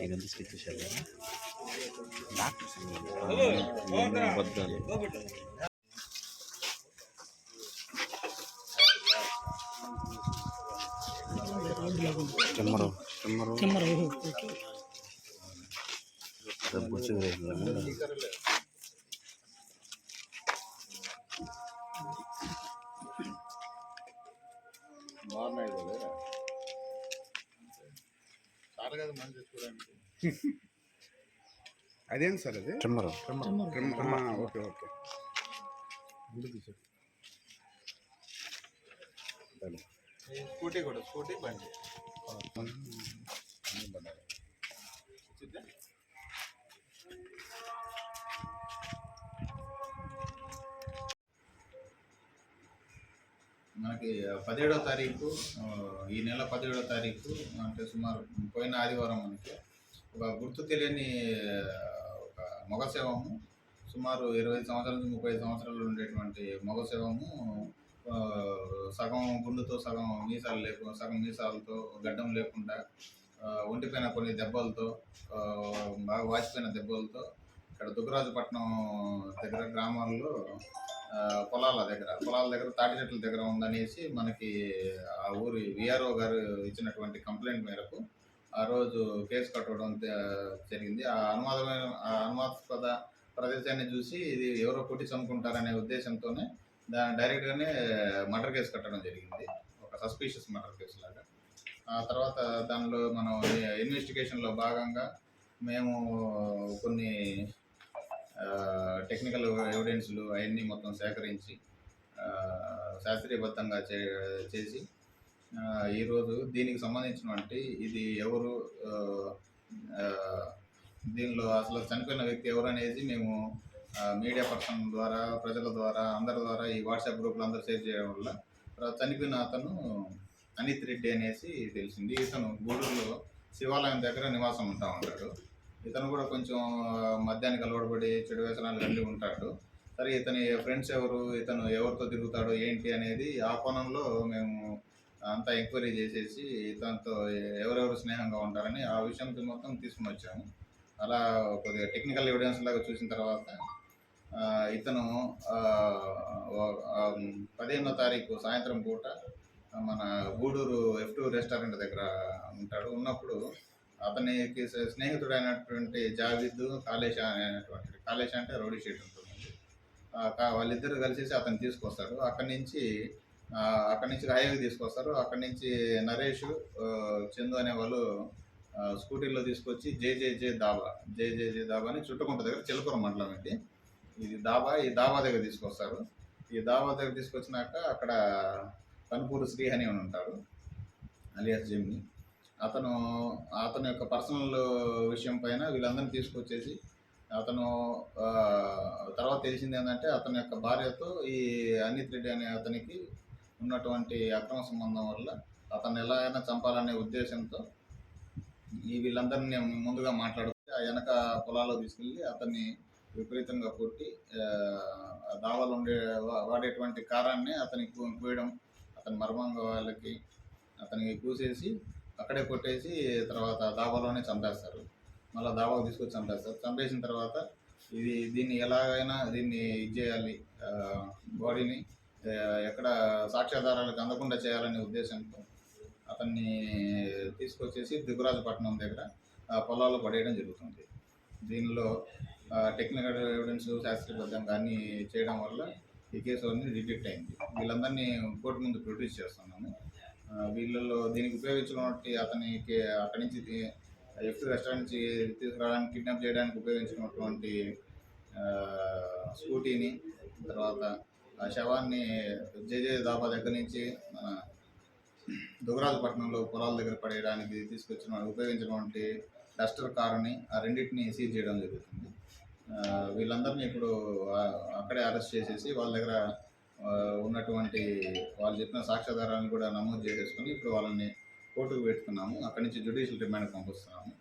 ఇదంతా స్కెచ్ చేశారు కదా డాక్టర్స్ అబద్ధాలు కెమ్మరు కెమ్మరు కెమెరా అదేం సార్ అది? కెమ్మరు ట్రిమ్- ఆ, ఓకే ఓకే. స్కూటీ కూడా స్కూటీ బండి. మనకి పదిహేడో తారీఖు ఈ నెల పదిహేడో తారీఖు అంటే సుమారు పోయిన ఆదివారం మనకి ఒక గుర్తు తెలియని ఒక మగ శవము సుమారు ఇరవై సంవత్సరాల నుంచి ముప్పై సంవత్సరాలు ఉండేటువంటి మగ సేవము సగం గుండుతో సగం మీసాలు లేకుండా సగం మీసాలతో గడ్డం లేకుండా ఒంటిపోయిన ఒంటిపైన కొన్ని దెబ్బలతో బాగా వాచిపోయిన దెబ్బలతో ఇక్కడ దుగ్గరాజుపట్నం దగ్గర గ్రామాల్లో పొలాల దగ్గర పొలాల దగ్గర తాటి చెట్ల దగ్గర ఉందనేసి మనకి ఆ ఊరి విఆర్ఓ గారు ఇచ్చినటువంటి కంప్లైంట్ మేరకు ఆ రోజు కేసు కట్టడం జరిగింది. ఆ అనువాదమైన ఆ ప్రదేశాన్ని చూసి ఇది ఎవరో కొట్టి చంపుకుంటారనే ఉద్దేశంతోనే దాని డైరెక్ట్గానే మర్డర్ కేసు కట్టడం జరిగింది. ఒక సస్పీషియస్ మర్డర్ కేసు లాగా. ఆ తర్వాత దానిలో మనం ఇన్వెస్టిగేషన్లో భాగంగా మేము కొన్ని టెక్నికల్ ఎవిడెన్స్లు అవన్నీ మొత్తం సేకరించి శాస్త్రీయబద్ధంగా చే చేసి ఈరోజు దీనికి సంబంధించినటువంటి ఇది ఎవరు దీనిలో అసలు చనిపోయిన వ్యక్తి ఎవరు అనేది మేము మీడియా పర్సన్ ద్వారా ప్రజల ద్వారా అందరి ద్వారా ఈ వాట్సాప్ గ్రూప్లు అందరూ షేర్ చేయడం వల్ల చనిపోయిన అతను అనిత్ రెడ్డి అనేసి తెలిసింది. ఇతను గూడూరులో శివాలయం దగ్గర నివాసం ఉంటా ఉంటాడు. ఇతను కూడా కొంచెం మద్యానికి అలవాటుపడి చెడు వ్యసనాలు కలిగి ఉంటాడు. సరే ఇతని ఫ్రెండ్స్ ఎవరు? ఇతను ఎవరితో తిరుగుతాడు? ఏంటి అనేది ఆ కోణంలో మేము అంతా ఎంక్వైరీ చేసేసి ఇతనితో ఎవరెవరు స్నేహంగా ఉంటారని ఆ విషయం మొత్తం తీసుకుని వచ్చాము. అలా కొద్దిగా టెక్నికల్ ఎవిడెన్స్ లాగా చూసిన తర్వాత ఇతను పదిహేనో తారీఖు సాయంత్రం పూట మన గూడూరు ఎఫ్ టూ రెస్టారెంట్ దగ్గర ఉంటాడు. ఉన్నప్పుడు అతనికి స్నేహితుడు స్నేహితుడైనటువంటి జావిద్ కాళేశ అనేటువంటి కాళేశ అంటే రౌడీ షీట్ ఉంటుంది వాళ్ళిద్దరు కలిసేసి అతను తీసుకొస్తారు. అక్కడి నుంచి అక్కడి నుంచి హైవేకి తీసుకొస్తారు. అక్కడి నుంచి నరేష్ చందు అనే వాళ్ళు స్కూటీలో తీసుకొచ్చి జే జే జే దాబా జేజేజే జే జే దాబా అని చుట్టుకుంట దగ్గర చిలకూర మండలం ఇది ఇది దాబా ఈ దాబా దగ్గర తీసుకొస్తారు. ఈ దాబా దగ్గర తీసుకొచ్చినాక అక్కడ కనుపూరు శ్రీహని అని ఉంటాడు అలియాస్ జిమ్ని. అతను అతని యొక్క పర్సనల్ విషయం పైన వీళ్ళందరినీ తీసుకొచ్చేసి అతను తర్వాత తెలిసింది ఏంటంటే అతని యొక్క భార్యతో ఈ అనిత్ రెడ్డి అనే అతనికి ఉన్నటువంటి అక్రమ సంబంధం వల్ల అతన్ని ఎలా అయినా చంపాలనే ఉద్దేశంతో ఈ వీళ్ళందరినీ ముందుగా మాట్లాడుతూ ఆ వెనక పొలాల్లో తీసుకెళ్ళి అతన్ని విపరీతంగా కొట్టి దావాలు ఉండే వాడేటువంటి కారాన్ని అతనికి పోయడం అతని మర్మంగా వాళ్ళకి అతనికి కూసేసి అక్కడే కొట్టేసి తర్వాత దాబాలోనే చంపేస్తారు. మళ్ళీ దాబాకు తీసుకొచ్చి చంపేస్తారు. చంపేసిన తర్వాత ఇది దీన్ని ఎలాగైనా దీన్ని ఇది చేయాలి. బాడీని ఎక్కడ సాక్ష్యాధారాలకు అందకుండా చేయాలనే ఉద్దేశంతో అతన్ని తీసుకొచ్చేసి దిగురాజపట్నం దగ్గర పొలాల్లో పడేయడం జరుగుతుంది. దీనిలో టెక్నికల్ ఎవిడెన్స్ శాస్త్రీయబద్ధంగా అన్నీ చేయడం వల్ల ఈ కేసు అన్ని రిజెక్ట్ అయింది. వీళ్ళందరినీ కోర్టు ముందు ప్రొడ్యూస్ చేస్తున్నాము. వీళ్ళల్లో వీళ్ళలో దీనికి ఉపయోగించుకున్నట్టు అతనికి అక్కడి నుంచి ఎఫ్ రెస్టారెంట్ నుంచి తీసుకురావడానికి కిడ్నాప్ చేయడానికి ఉపయోగించుకున్నటువంటి స్కూటీని తర్వాత ఆ శవాన్ని జేజే దాబా దగ్గర నుంచి మన దుగరాజపట్నంలో పొలాల దగ్గర పడేయడానికి తీసుకొచ్చిన ఉపయోగించినటువంటి డస్టర్ కారుని ఆ రెండింటిని సీజ్ చేయడం జరుగుతుంది. వీళ్ళందరినీ ఇప్పుడు అక్కడే అరెస్ట్ చేసేసి వాళ్ళ దగ్గర ఉన్నటువంటి వాళ్ళు చెప్పిన సాక్ష్యాధారాలను కూడా నమోదు చేసేసుకొని ఇప్పుడు వాళ్ళని కోర్టుకు పెట్టుకున్నాము అక్కడి నుంచి జ్యుడిషియల్ రిమాండ్ పంపిస్తున్నాము.